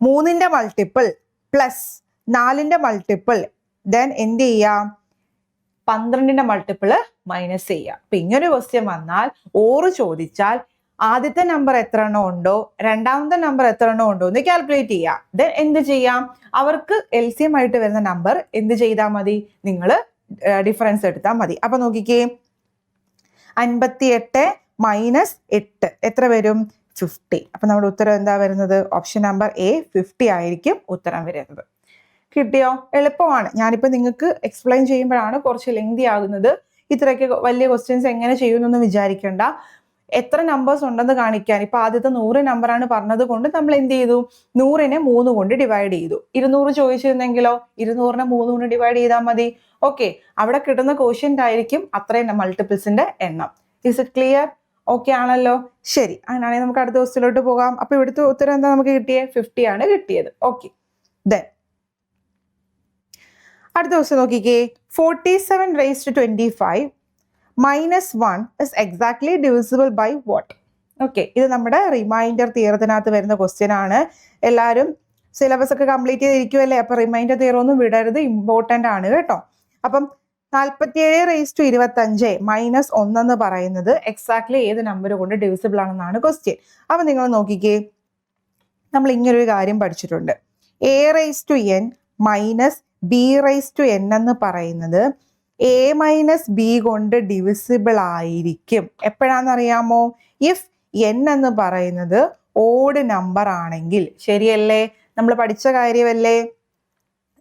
മൂന്നിന്റെ മൾട്ടിപ്പിൾ പ്ലസ് നാലിന്റെ മൾട്ടിപ്പിൾ ദെൻ എന്ത് ചെയ്യാം പന്ത്രണ്ടിന്റെ മൾട്ടിപ്പിൾ മൈനസ് ചെയ്യുക. അപ്പൊ ഇങ്ങനൊരു ക്വസ്റ്റ്യൻ വന്നാൽ ഓറ് ചോദിച്ചാൽ ആദ്യത്തെ നമ്പർ എത്ര എണ്ണം ഉണ്ടോ രണ്ടാമത്തെ നമ്പർ എത്ര എണ്ണം ഉണ്ടോ എന്ന് കാൽക്കുലേറ്റ് ചെയ്യാം. ദെൻ എന്ത് ചെയ്യാം? അവർക്ക് എൽ സി എം ആയിട്ട് വരുന്ന നമ്പർ എന്ത് ചെയ്താൽ മതി? നിങ്ങൾ ഡിഫറൻസ് എടുത്താൽ മതി. അപ്പൊ നോക്കിക്കേ. അൻപത്തി എട്ട് മൈനസ് എട്ട്. എത്ര വരും? ഫിഫ്റ്റി അപ്പം നമ്മുടെ ഉത്തരം എന്താ വരുന്നത്? ഓപ്ഷൻ നമ്പർ എ ഫിഫ്റ്റി ആയിരിക്കും ഉത്തരം വരുന്നത്. കിട്ടിയോ? എളുപ്പമാണ്. ഞാനിപ്പോൾ നിങ്ങൾക്ക് എക്സ്പ്ലെയിൻ ചെയ്യുമ്പോഴാണ് കുറച്ച് ലെങ്തി ആകുന്നത്. ഇത്രയൊക്കെ വലിയ ക്വസ്റ്റ്യൻസ് എങ്ങനെ ചെയ്യുമെന്നൊന്നും വിചാരിക്കേണ്ട. എത്ര നമ്പേഴ്സ് ഉണ്ടെന്ന് കാണിക്കാൻ. ഇപ്പൊ ആദ്യത്തെ നൂറ് നമ്പറാണ് പറഞ്ഞത് കൊണ്ട് നമ്മൾ എന്ത് ചെയ്തു? നൂറിനെ മൂന്ന് കൊണ്ട് ഡിവൈഡ് ചെയ്തു. ഇരുന്നൂറ് ചോദിച്ചിരുന്നെങ്കിലോ? ഇരുന്നൂറിനെ മൂന്ന് കൊണ്ട് ഡിവൈഡ് ചെയ്താൽ മതി. ഓക്കെ അവിടെ കിട്ടുന്ന കോഷ്യന്റ് ആയിരിക്കും അത്രയും മൾട്ടിപ്പിൾസിന്റെ എണ്ണം. ഇസ് ഇറ്റ് ക്ലിയർ ഓക്കെ ആണല്ലോ. ശരി. അങ്ങനെയാണെങ്കിൽ നമുക്ക് അടുത്ത ക്വസ്റ്റിലോട്ട് പോകാം. അപ്പൊ ഇവിടുത്തെ ഉത്തരം എന്താ നമുക്ക് കിട്ടിയത് ഫിഫ്റ്റി ആണ് കിട്ടിയത്. ഓക്കെ ദെൻ അടുത്ത ക്വസ്റ്റ്യൻ നോക്കിക്കേ. Forty seven raise to twenty five minus one is exactly divisible by what okay ഇത് നമ്മുടെ റിമൈൻഡർ തീരത്തിനകത്ത് വരുന്ന ക്വസ്റ്റ്യൻ ആണ്. എല്ലാവരും സിലബസ് ഒക്കെ കംപ്ലീറ്റ് ചെയ്തിരിക്കുമല്ലേ അപ്പൊ റിമൈൻഡർ തീരം ഒന്നും വിടരുത് ഇമ്പോർട്ടന്റ് ആണ് കേട്ടോ. അപ്പം നാൽപ്പത്തിയേഴ് റേസ് ടു ഇരുപത്തഞ്ച് മൈനസ് ഒന്നെന്ന് പറയുന്നത് എക്സാക്ട്ലി ഏത് നമ്പർ കൊണ്ട് ഡിവിസിബിൾ ആണെന്നാണ് ക്വസ്റ്റ്യൻ അപ്പം നിങ്ങൾ നോക്കിക്കേ. നമ്മൾ ഇങ്ങനൊരു കാര്യം പഠിച്ചിട്ടുണ്ട്. A raise to N minus B raise to N എന്ന് പറയുന്നത് എ മൈനസ് ബി കൊണ്ട് ഡിവിസിബിൾ ആയിരിക്കും. എപ്പോഴാണെന്നറിയാമോ? ഇഫ് എൻ എന്ന് പറയുന്നത് ഓഡ് നമ്പർ ആണെങ്കിൽ. ശരിയല്ലേ? നമ്മൾ പഠിച്ച കാര്യമല്ലേ?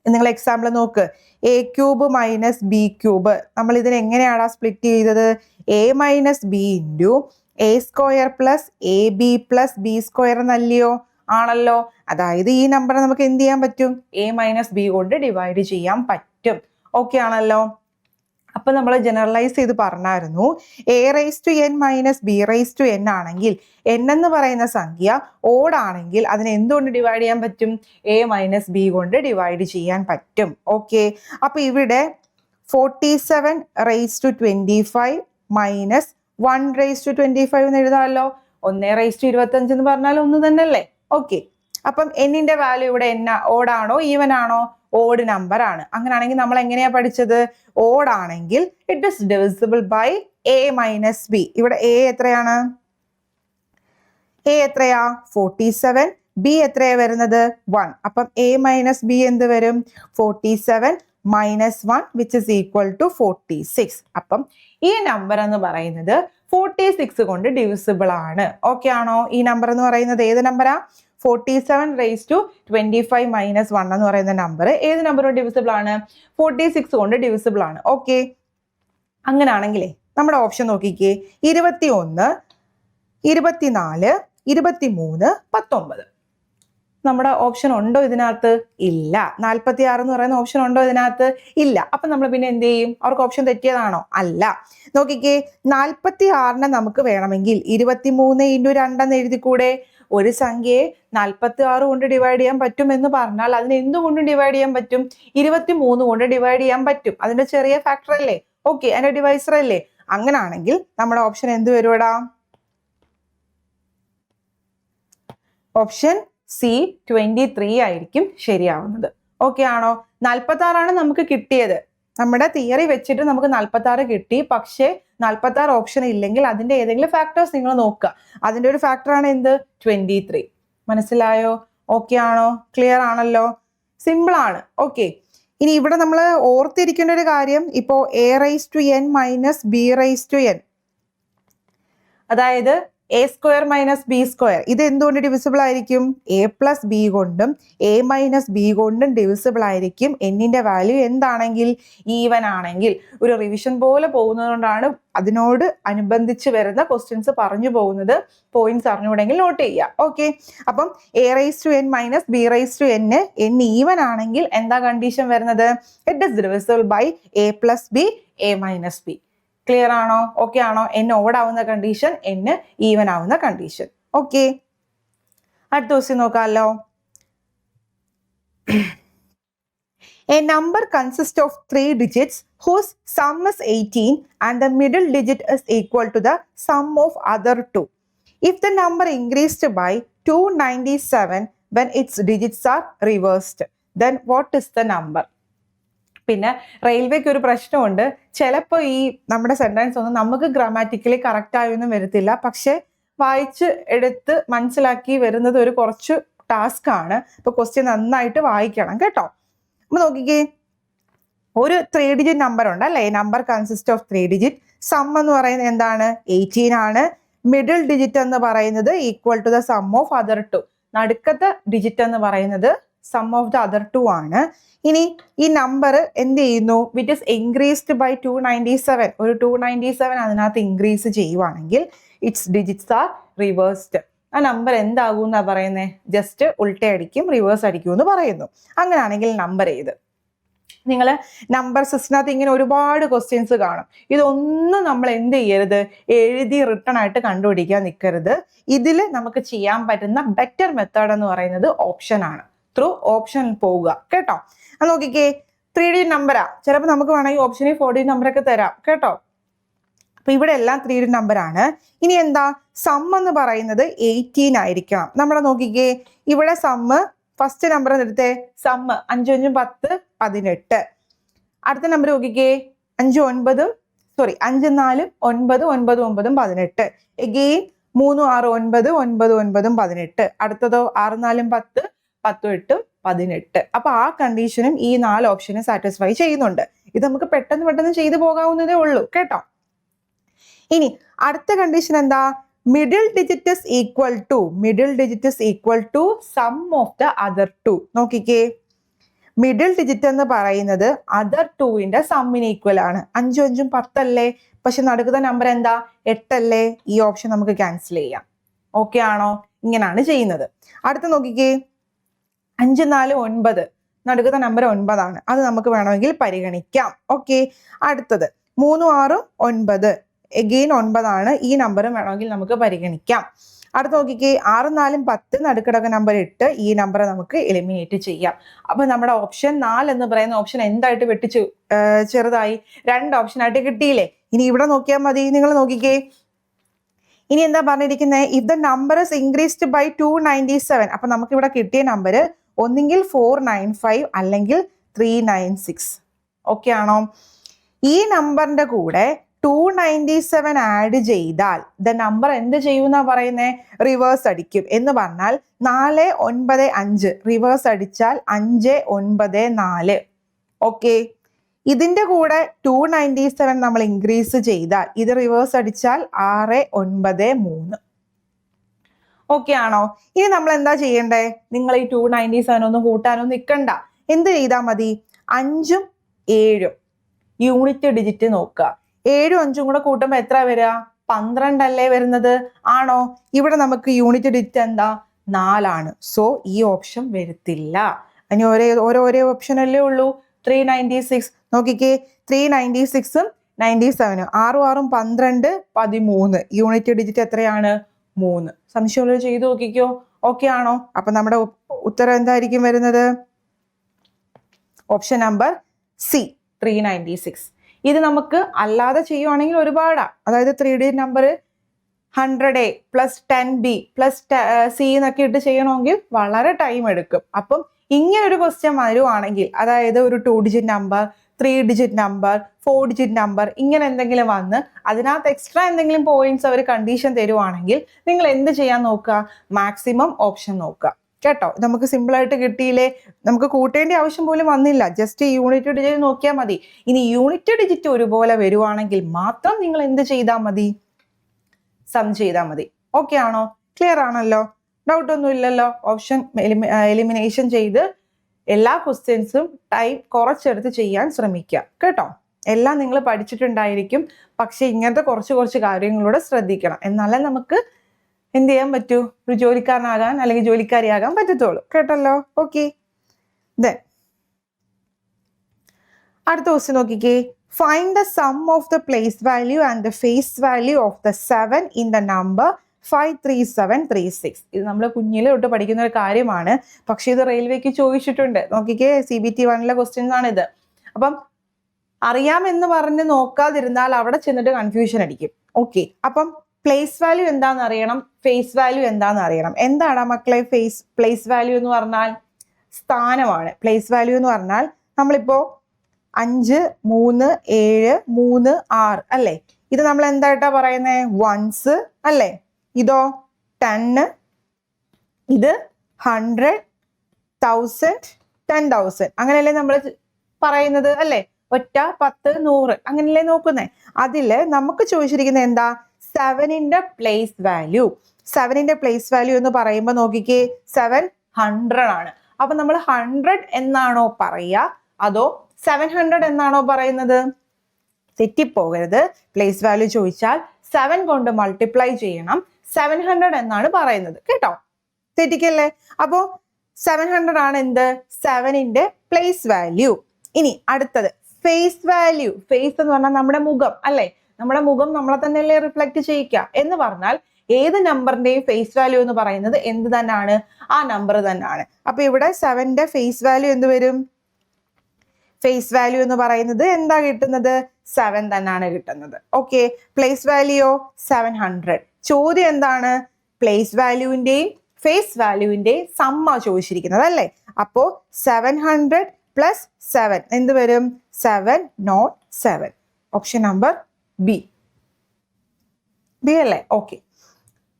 നിങ്ങൾ എക്സാമ്പിൾ നോക്ക്. A cube minus B cube നമ്മൾ ഇതിനെ എങ്ങനെയാണ് സ്പ്ലിറ്റ് ചെയ്തത്? A minus B into A square plus A B plus B square എന്നല്ലയോ? ആണല്ലോ. അതായത് ഈ നമ്പർ നമുക്ക് എന്ത് ചെയ്യാൻ പറ്റും? എ മൈനസ് ബി കൊണ്ട് ഡിവൈഡ് ചെയ്യാൻ പറ്റും. ഓക്കെ ആണല്ലോ. അപ്പൊ നമ്മൾ ജനറലൈസ് ചെയ്ത് പറഞ്ഞായിരുന്നു. A rise to N minus B rise to N ആണെങ്കിൽ എൻ എന്ന് പറയുന്ന സംഖ്യ ഓടാണെങ്കിൽ അതിനെ എന്തുകൊണ്ട് ഡിവൈഡ് ചെയ്യാൻ പറ്റും? എ മൈനസ് ബി കൊണ്ട് ഡിവൈഡ് ചെയ്യാൻ പറ്റും. ഓക്കെ അപ്പൊ ഇവിടെ forty seven rise to twenty five minus one rise to twenty five എന്ന് എഴുതാമല്ലോ. ഒന്നേ റൈസ് ടു ഇരുപത്തഞ്ച് എന്ന് പറഞ്ഞാൽ ഒന്ന് തന്നെ അല്ലേ ഓക്കെ അപ്പം എന്നിന്റെ വാല്യൂ ഇവിടെ എന്നാ ഓടാണോ ഈവൻ ആണോ? ഓഡ് നമ്പർ ആണ്. അങ്ങനെയാണെങ്കിൽ നമ്മൾ എങ്ങനെയാ പഠിച്ചത്? ഓഡ് ആണെങ്കിൽ it is divisible by A minus B ഇവിടെ എ എത്രയാണ്? എ എത്രയാ? ഫോർട്ടി സെവൻ ബി എത്രയാ വരുന്നത്? വൺ അപ്പം എ മൈനസ് ബി എന്ത് വരും? Forty seven minus one which is equal to forty six അപ്പം ഈ നമ്പർ എന്ന് പറയുന്നത് ഫോർട്ടി സിക്സ് കൊണ്ട് ഡിവിസിബിൾ ആണ്. ഓക്കെ ആണോ? ഈ നമ്പർ എന്ന് പറയുന്നത് ഏത് നമ്പറാ forty seven raise to twenty five minus one എന്ന് പറയുന്ന നമ്പർ ഏത് നമ്പറും ഡിവിസിബിൾ ആണ്? ഫോർട്ടി സിക്സ് കൊണ്ട് ഡിവിസിബിൾ ആണ്. ഓക്കെ അങ്ങനെയാണെങ്കിലേ നമ്മുടെ ഓപ്ഷൻ നോക്കിക്കേ. ഇരുപത്തി ഒന്ന് ഇരുപത്തിനാല് ഇരുപത്തി മൂന്ന് പത്തൊമ്പത്. നമ്മുടെ ഓപ്ഷൻ ഉണ്ടോ ഇതിനകത്ത്? ഇല്ല. നാൽപ്പത്തി ആറ് എന്ന് പറയുന്ന ഓപ്ഷൻ ഉണ്ടോ ഇതിനകത്ത്? ഇല്ല. അപ്പൊ നമ്മൾ പിന്നെ എന്ത് ചെയ്യും? അവർക്ക് ഓപ്ഷൻ തെറ്റിയതാണോ? അല്ല. നോക്കിക്കേ നാൽപ്പത്തി ആറിനെ നമുക്ക് വേണമെങ്കിൽ ഇരുപത്തി മൂന്ന് ഇന്റു രണ്ടെന്ന് എഴുതിക്കൂടെ? ഒരു സംഖ്യയെ നാൽപ്പത്തി ആറ് കൊണ്ട് ഡിവൈഡ് ചെയ്യാൻ പറ്റും എന്ന് പറഞ്ഞാൽ അതിന് എന്തുകൊണ്ട് ഡിവൈഡ് ചെയ്യാൻ പറ്റും? ഇരുപത്തി മൂന്ന് കൊണ്ട് ഡിവൈഡ് ചെയ്യാൻ പറ്റും. അതിന്റെ ചെറിയ ഫാക്ടർ അല്ലേ? ഓക്കെ അതിന്റെ ഡിവൈസർ അല്ലേ? അങ്ങനാണെങ്കിൽ നമ്മുടെ ഓപ്ഷൻ എന്ത് വരുവടാ? ഓപ്ഷൻ സി ട്വന്റി ത്രീ ആയിരിക്കും ശരിയാവുന്നത്. ഓക്കെ ആണോ? നാൽപ്പത്തി ആറാണ് നമുക്ക് കിട്ടിയത്. നമ്മുടെ തിയറി വെച്ചിട്ട് നമുക്ക് നാൽപ്പത്തി ആറ് കിട്ടി. പക്ഷേ നാൽപ്പത്തി ആറ് ഓപ്ഷൻ ഇല്ലെങ്കിൽ അതിന്റെ ഏതെങ്കിലും ഫാക്ടേഴ്സ് നിങ്ങൾ നോക്കുക. അതിന്റെ ഒരു ഫാക്ടറാണ് എന്ത്? ട്വന്റി ത്രീ മനസ്സിലായോ? ഓക്കെ ആണോ? ക്ലിയർ ആണല്ലോ? സിമ്പിൾ ആണ്. ഓക്കെ ഇനി ഇവിടെ നമ്മൾ ഓർത്തിരിക്കേണ്ട ഒരു കാര്യം ഇപ്പോൾ A raise to N minus B raise to N അതായത് A square minus B square ഇത് എന്തുകൊണ്ട് ഡിവിസിബിൾ ആയിരിക്കും? എ പ്ലസ് ബി കൊണ്ടും എ മൈനസ് ബി കൊണ്ടും ഡിവിസിബിൾ ആയിരിക്കും. എന്നിന്റെ വാല്യൂ എന്താണെങ്കിൽ? ഈവൻ ആണെങ്കിൽ. ഒരു റിവിഷൻ പോലെ പോകുന്നതുകൊണ്ടാണ് അതിനോട് അനുബന്ധിച്ച് വരുന്ന ക്വസ്റ്റ്യൻസ് പറഞ്ഞു പോകുന്നത്. പോയിന്റ്സ് അറിഞ്ഞുകൂടെങ്കിൽ നോട്ട് ചെയ്യുക. ഓക്കെ അപ്പം A raise to N minus B raise to N N even ആണെങ്കിൽ എന്താ കണ്ടീഷൻ വരുന്നത്? It is divisible by A plus B A minus B clear ആണോ? ഓക്കെ ആണോ? എൻ ഓഡ് ആവുന്ന കണ്ടീഷൻ എന് ഈവൻ ആവുന്ന condition okay അടുത്ത ദിവസം നോക്കാമല്ലോ a number consist of three digits whose sum is eighteen and the middle digit is equal to the sum of other two if the number increased by two ninety seven when its digits are reversed then what is the number പിന്നെ റെയിൽവേക്ക് ഒരു പ്രശ്നമുണ്ട്. ചിലപ്പോൾ ഈ നമ്മുടെ sentence ഒന്നും നമുക്ക് grammatically correct ആയൊന്നും വരത്തില്ല. പക്ഷെ വായിച്ച് എടുത്ത് മനസ്സിലാക്കി വരുന്നത് ഒരു കുറച്ച് ടാസ്ക് ആണ്. ഇപ്പൊ ക്വസ്റ്റ്യൻ നന്നായിട്ട് വായിക്കണം കേട്ടോ. നമ്മൾ നോക്കിക്കേ. ഒരു ത്രീ ഡിജിറ്റ് നമ്പർ ഉണ്ട് അല്ലേ? Number consist of three digit sum എന്ന് പറയുന്നത് എന്താണ്? എയ്റ്റീൻ ആണ്. മിഡിൽ ഡിജിറ്റ് എന്ന് പറയുന്നത് equal to the sum of other two നടുക്കത്തെ digit എന്ന് പറയുന്നത് sum of the other two ആണ്. ഇനി ഈ നമ്പർ എന്ത് ചെയ്യുന്നു? With is increased by two ninety seven ഒരു ടു നയന്റി സെവൻ അതിനകത്ത് ഇൻക്രീസ് ചെയ്യുവാണെങ്കിൽ ഇറ്റ്സ് ഡിജിറ്റ്സ് ആർ റിവേഴ്സ്ഡ് ആ നമ്പർ എന്താകും എന്നാ പറയുന്നത് ജസ്റ്റ് ഉൾട്ട അടിക്കും റിവേഴ്സ് അടിക്കും എന്ന് പറയുന്നു. അങ്ങനെയാണെങ്കിൽ നമ്പർ ഏത്? നിങ്ങൾ നമ്പർ സിസ്റ്റിനകത്ത് ഇങ്ങനെ ഒരുപാട് ക്വസ്റ്റ്യൻസ് കാണും. ഇതൊന്നും നമ്മൾ എന്ത് ചെയ്യരുത്? എഴുതി റിട്ടേൺ ആയിട്ട് കണ്ടുപിടിക്കാൻ നിൽക്കരുത് ഇതിൽ നമുക്ക് ചെയ്യാൻ പറ്റുന്ന ബെറ്റർ മെത്തേഡ് എന്ന് പറയുന്നത് ഓപ്ഷൻ ആണ്. ത്രൂ ഓപ്ഷനിൽ പോവുക. കേട്ടോ? അത് നോക്കിക്കേ ത്രീ ഡി നമ്പറാ ചിലപ്പോൾ നമുക്ക് വേണമെങ്കിൽ ഓപ്ഷനിൽ ഫോർ ഡി നമ്പറൊക്കെ തരാം. കേട്ടോ? അപ്പൊ ഇവിടെ എല്ലാം ത്രീ ഡി നമ്പർ ആണ്. ഇനി എന്താ? സം എന്ന് പറയുന്നത് എയ്റ്റീൻ ആയിരിക്കണം. നമ്മൾ നോക്കിക്കേ ഇവിടെ സമ്മ് ഫസ്റ്റ് നമ്പർ എടുത്തേ സമ്മ് അഞ്ചഞ്ചും പത്ത് പതിനെട്ട്. അടുത്ത നമ്പർ നോക്കിക്കേ അഞ്ച് ഒൻപതും സോറി അഞ്ച് നാലും ഒൻപത് ഒൻപത് ഒമ്പതും പതിനെട്ട്. എഗെയിൻ മൂന്നും ആറ് ഒൻപത് ഒൻപത് ഒൻപതും പതിനെട്ട്. അടുത്തതോ ആറ് നാലും പത്ത് പത്തും എട്ടും പതിനെട്ട്. അപ്പൊ ആ കണ്ടീഷനും ഈ നാല് ഓപ്ഷനും സാറ്റിസ്ഫൈ ചെയ്യുന്നുണ്ട്. ഇത് നമുക്ക് പെട്ടെന്ന് പെട്ടെന്ന് ചെയ്തു പോകാവുന്നതേ ഉള്ളൂ. കേട്ടോ? ഇനി അടുത്ത കണ്ടീഷൻ എന്താ? Middle digit is equal to middle digit is equal to sum of the other two നോക്കിക്കേ. മിഡിൽ ഡിജിറ്റ് എന്ന് പറയുന്നത് അതർ ടുവിന്റെ സമ്മിന് ഈക്വൽ ആണ്. അഞ്ചും അഞ്ചും പത്തല്ലേ? പക്ഷെ നടക്കുന്ന നമ്പർ എന്താ? എട്ടല്ലേ? ഈ ഓപ്ഷൻ നമുക്ക് ക്യാൻസൽ ചെയ്യാം. ഓക്കെ ആണോ? ഇങ്ങനെയാണ് ചെയ്യുന്നത്. അടുത്ത നോക്കിക്കേ. അഞ്ച് നാല് ഒൻപത്. നടുക്കുന്ന നമ്പർ ഒൻപതാണ്. അത് നമുക്ക് വേണമെങ്കിൽ പരിഗണിക്കാം. ഓക്കെ അടുത്തത്. മൂന്നും ആറും ഒൻപത്. എഗെയിൻ ഒൻപതാണ്. ഈ നമ്പറും വേണമെങ്കിൽ നമുക്ക് പരിഗണിക്കാം. അടുത്ത് നോക്കിക്കേ. ആറും നാലും പത്ത് നടുക്കിടക്ക നമ്പർ ഇട്ട് ഈ നമ്പർ നമുക്ക് എലിമിനേറ്റ് ചെയ്യാം. അപ്പൊ നമ്മുടെ ഓപ്ഷൻ നാല് എന്ന് പറയുന്ന ഓപ്ഷൻ എന്തായിട്ട് വെട്ടിച്ചു ചെറുതായി? രണ്ട് ഓപ്ഷൻ ആയിട്ട് കിട്ടിയില്ലേ? ഇനി ഇവിടെ നോക്കിയാൽ മതി. നിങ്ങൾ നോക്കിക്കേ. ഇനി എന്താ പറഞ്ഞിരിക്കുന്നത് if the number is increased by two ninety seven അപ്പൊ നമുക്ക് ഇവിടെ കിട്ടിയ നമ്പർ ഒന്നുകിൽ ഫോർ നയൻ ഫൈവ് അല്ലെങ്കിൽ ത്രീ നയൻ സിക്സ് ഓക്കെ ആണോ? ഈ നമ്പറിന്റെ കൂടെ ടു നയന്റി സെവൻ ആഡ് ചെയ്താൽ ദ നമ്പർ എന്ത് ചെയ്യുമെന്നാ പറയുന്നത് റിവേഴ്സ് അടിക്കും. എന്ന് പറഞ്ഞാൽ നാല് ഒൻപത് അഞ്ച്. റിവേഴ്സ് അടിച്ചാൽ അഞ്ച് ഒൻപത് നാല്. ഓക്കെ ഇതിന്റെ കൂടെ ടു നയന്റി സെവൻ നമ്മൾ ഇൻക്രീസ് ചെയ്താൽ ഇത് റിവേഴ്സ് അടിച്ചാൽ ആറ് ഒൻപത് മൂന്ന്. ഓക്കെ ആണോ? ഇനി നമ്മൾ എന്താ ചെയ്യണ്ടേ? നിങ്ങൾ ഈ ടു നയന്റി സെവൻ ഒന്നും കൂട്ടാനോ നിൽക്കണ്ട എന്ത് ചെയ്താൽ മതി? അഞ്ചും ഏഴും യൂണിറ്റ് ഡിജിറ്റ് നോക്കുക. ഏഴും അഞ്ചും കൂടെ കൂട്ടുമ്പോൾ എത്ര വരിക? പന്ത്രണ്ടല്ലേ വരുന്നത്? ആണോ? ഇവിടെ നമുക്ക് യൂണിറ്റ് ഡിജിറ്റ് എന്താ? നാലാണ്. സോ ഈ ഓപ്ഷൻ വരത്തില്ല. ഇനി ഒരേ ഓരോ ഒരേ ഓപ്ഷൻ അല്ലേ ഉള്ളൂ. ത്രീ നയന്റി സിക്സ് നോക്കിക്കേ. ത്രീ നയന്റി സിക്സും നയന്റി സെവനും ആറും ആറും പന്ത്രണ്ട് പതിമൂന്ന്. യൂണിറ്റ് ഡിജിറ്റ് എത്രയാണ്? മൂന്ന്. സംശയമുള്ളത് ചെയ്തു നോക്കിക്കോ. ഓക്കെ ആണോ? അപ്പൊ നമ്മുടെ ഉത്തരം എന്തായിരിക്കും വരുന്നത്? Option number C three ninety six ഇത് നമുക്ക് അല്ലാതെ ചെയ്യുവാണെങ്കിൽ ഒരുപാടാ. അതായത് three D number hundred A plus ten B plus C എന്നൊക്കെ ഇട്ട് ചെയ്യണമെങ്കിൽ വളരെ ടൈം എടുക്കും. അപ്പം ഇങ്ങനെ ഒരു ക്വസ്റ്റ്യൻ വരുവാണെങ്കിൽ അതായത് ഒരു two digit number three digit number four digit number ഇങ്ങനെ എന്തെങ്കിലും വന്ന് അതിനകത്ത് എക്സ്ട്രാ എന്തെങ്കിലും പോയിന്റ്സ് അവർ കണ്ടീഷൻ തരുവാണെങ്കിൽ നിങ്ങൾ എന്ത് ചെയ്യാൻ നോക്കുക? മാക്സിമം ഓപ്ഷൻ നോക്കുക. കേട്ടോ? നമുക്ക് സിമ്പിൾ ആയിട്ട് കിട്ടിയില്ലേ? നമുക്ക് കൂട്ടേണ്ട ആവശ്യം പോലും വന്നില്ല. ജസ്റ്റ് യൂണിറ്റ് ഡിജിറ്റ് നോക്കിയാൽ മതി. ഇനി യൂണിറ്റ് ഡിജിറ്റ് ഒരുപോലെ വരുവാണെങ്കിൽ മാത്രം നിങ്ങൾ എന്ത് ചെയ്താൽ മതി? സം ചെയ്താൽ മതി. ഓക്കെ ആണോ? ക്ലിയർ ആണല്ലോ? ഡൗട്ടൊന്നും ഇല്ലല്ലോ? ഓപ്ഷൻ എലിമിനേഷൻ ചെയ്ത് എല്ലാ ക്വസ്റ്റ്യൻസും ടൈം കുറച്ചെടുത്ത് ചെയ്യാൻ ശ്രമിക്കുക. കേട്ടോ? എല്ലാം നിങ്ങൾ പഠിച്ചിട്ടുണ്ടായിരിക്കും. പക്ഷെ ഇങ്ങനത്തെ കുറച്ച് കുറച്ച് കാര്യങ്ങളൂടെ ശ്രദ്ധിക്കണം. എന്നാലേ നമുക്ക് എന്ത് ചെയ്യാൻ പറ്റൂ? ഒരു ജോലിക്കാരനാകാൻ അല്ലെങ്കിൽ ജോലിക്കാരിയാകാൻ പറ്റത്തുള്ളൂ. കേട്ടല്ലോ? ഓക്കെ ദെൻ അടുത്ത ക്വസ്റ്റ്യൻ നോക്കിക്കേ. Find the sum of the place value and the face value of the seven in the number five three seven three six ഇത് നമ്മൾ കുഞ്ഞിലെ തൊട്ട് പഠിക്കുന്ന ഒരു കാര്യമാണ്. പക്ഷേ ഇത് റെയിൽവേക്ക് ചോദിച്ചിട്ടുണ്ട്. നോക്കിക്കേ സി ബി ടി വണ്ണിലെ ക്വസ്റ്റ്യൻസ് ആണ് ഇത്. അപ്പം അറിയാമെന്ന് പറഞ്ഞ് നോക്കാതിരുന്നാൽ അവിടെ ചെന്നിട്ട് കൺഫ്യൂഷൻ അടിക്കും. ഓക്കെ അപ്പം പ്ലേസ് വാല്യൂ എന്താണെന്ന് അറിയണം? ഫേസ് വാല്യൂ എന്താണെന്ന് അറിയണം? എന്താണ് മക്കളെ ഫേസ് പ്ലേസ് വാല്യൂ എന്ന് പറഞ്ഞാൽ? സ്ഥാനമാണ്. പ്ലേസ് വാല്യൂ എന്ന് പറഞ്ഞാൽ നമ്മളിപ്പോ അഞ്ച് മൂന്ന് ഏഴ് മൂന്ന് ആറ് അല്ലേ? ഇത് നമ്മൾ എന്തായിട്ടാ പറയുന്നത് വൺസ് അല്ലേ? ഇതോ ടെന്ന്. ഇത് ഹൺഡ്രഡ് തൗസൻഡ് ടെൻ തൗസൻഡ് അങ്ങനെയല്ലേ നമ്മൾ പറയുന്നത് അല്ലേ? ഒറ്റ പത്ത് നൂറ്. അങ്ങനെയല്ലേ നോക്കുന്നേ? അതിൽ നമുക്ക് ചോദിച്ചിരിക്കുന്ന എന്താ? സെവനിന്റെ പ്ലേസ് വാല്യൂ സെവനിന്റെ പ്ലേസ് വാല്യൂ എന്ന് പറയുമ്പോൾ നോക്കിക്കേ സെവൻ ഹൺഡ്രഡ് ആണ്. അപ്പൊ നമ്മൾ ഹൺഡ്രഡ് എന്നാണോ പറയുക? അതോ സെവൻ ഹൺഡ്രഡ് എന്നാണോ പറയുന്നത്? തെറ്റിപ്പോകരുത്. പ്ലേസ് വാല്യൂ ചോദിച്ചാൽ സെവൻ കൊണ്ട് മൾട്ടിപ്ലൈ ചെയ്യണം. സെവൻ ഹൺഡ്രഡ് എന്നാണ് പറയുന്നത്. കേട്ടോ? തെറ്റിക്കല്ലേ? അപ്പോ സെവൻ ഹൺഡ്രഡ് ആണ് എന്ത്? സെവനിന്റെ പ്ലേസ് വാല്യൂ ഇനി അടുത്തത്. ഫേസ് വാല്യൂ ഫേസ് എന്ന് പറഞ്ഞാൽ നമ്മുടെ മുഖം അല്ലെ? നമ്മുടെ മുഖം നമ്മളെ തന്നെയല്ലേ റിഫ്ലക്ട് ചെയ്യിക്കുക എന്ന് പറഞ്ഞാൽ ഏത് നമ്പറിന്റെയും ഫേസ് വാല്യൂ എന്ന് പറയുന്നത് എന്ത് തന്നെയാണ്? ആ നമ്പർ തന്നെയാണ്. അപ്പൊ ഇവിടെ സെവന്റെ ഫേസ് വാല്യൂ എന്ത് വരും? ഫേസ് വാല്യൂ എന്ന് പറയുന്നത് എന്താ കിട്ടുന്നത്? സെവൻ തന്നെയാണ് കിട്ടുന്നത്. Okay place value seven hundred ചോദ്യം എന്താണ്? പ്ലേസ് വാല്യൂവിന്റെയും ഫേസ് വാല്യൂവിന്റെയും സമ്മ ചോദിച്ചിരിക്കുന്നത് അല്ലേ? അപ്പോ സെവൻ ഹൺഡ്രഡ് പ്ലസ് സെവൻ എന്ത് വരും? Seven not seven option number B B അല്ലേ? ഓക്കെ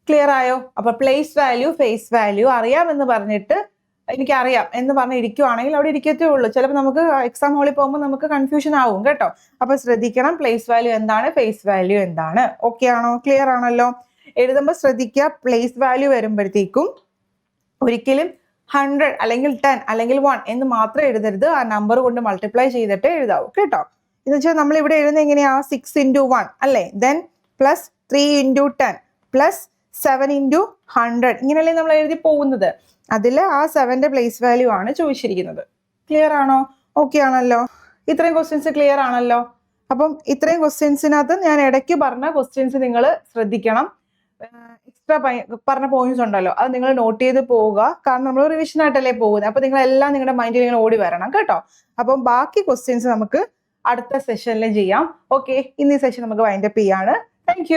ക്ലിയർ ആയോ? അപ്പോൾ പ്ലേസ് വാല്യൂ ഫേസ് വാല്യൂ അറിയാമെന്ന് പറഞ്ഞിട്ട് എനിക്കറിയാം എന്ന് പറഞ്ഞ് ഇരിക്കുവാണെങ്കിൽ അവിടെ ഇരിക്കത്തേ ഉള്ളൂ. ചിലപ്പോൾ നമുക്ക് എക്സാം ഹോളിൽ പോകുമ്പോൾ നമുക്ക് കൺഫ്യൂഷൻ ആവും കേട്ടോ. അപ്പോൾ ശ്രദ്ധിക്കണം പ്ലേസ് വാല്യൂ എന്താണ്? ഫേസ് വാല്യൂ എന്താണ്? ഓക്കെ ആണോ? ക്ലിയർ ആണല്ലോ? എഴുതുമ്പോൾ ശ്രദ്ധിക്കുക. പ്ലേസ് വാല്യൂ വരുമ്പോഴത്തേക്കും ഒരിക്കലും ഹൺഡ്രഡ് അല്ലെങ്കിൽ ടെൻ അല്ലെങ്കിൽ വൺ എന്ന് മാത്രം എഴുതരുത്. ആ നമ്പർ കൊണ്ട് മൾട്ടിപ്ലൈ ചെയ്തിട്ട് എഴുതാവൂ. കേട്ടോ? എന്ന് വെച്ചാൽ നമ്മൾ ഇവിടെ എഴുതുന്നത് എങ്ങനെയാ? സിക്സ് ഇന്റു വൺ അല്ലേ? Then plus three into ten plus seven into hundred ഇങ്ങനെയല്ലേ നമ്മൾ എഴുതി പോകുന്നത്. അതിൽ ആ സെവന്റെ പ്ലേസ് വാല്യൂ ആണ് ചോദിച്ചിരിക്കുന്നത്. ക്ലിയർ ആണോ? ഓക്കെ ആണല്ലോ. ഇത്രയും ക്വസ്റ്റ്യൻസ് ക്ലിയർ ആണല്ലോ. അപ്പം ഇത്രയും ക്വസ്റ്റ്യൻസിനകത്ത് ഞാൻ ഇടയ്ക്ക് പറഞ്ഞ ക്വസ്റ്റ്യൻസ് നിങ്ങൾ ശ്രദ്ധിക്കണം. എക്സ്ട്രാ പറഞ്ഞ പോയിന്റ്സ് ഉണ്ടല്ലോ. അത് നിങ്ങൾ നോട്ട് ചെയ്ത് പോവുക. കാരണം നമ്മൾ റിവിഷൻ ആയിട്ടല്ലേ പോകുന്നത്. അപ്പൊ നിങ്ങൾ എല്ലാം നിങ്ങളുടെ മൈൻഡിൽ ഇങ്ങനെ ഓടി വരണം കേട്ടോ. അപ്പം ബാക്കി ക്വസ്റ്റ്യൻസ് നമുക്ക് അടുത്ത സെഷനിൽ ചെയ്യാം. ഓക്കെ ഇന്ന് ഈ സെഷൻ നമുക്ക് വൈൻഡപ്പ് ചെയ്യാണ്. താങ്ക്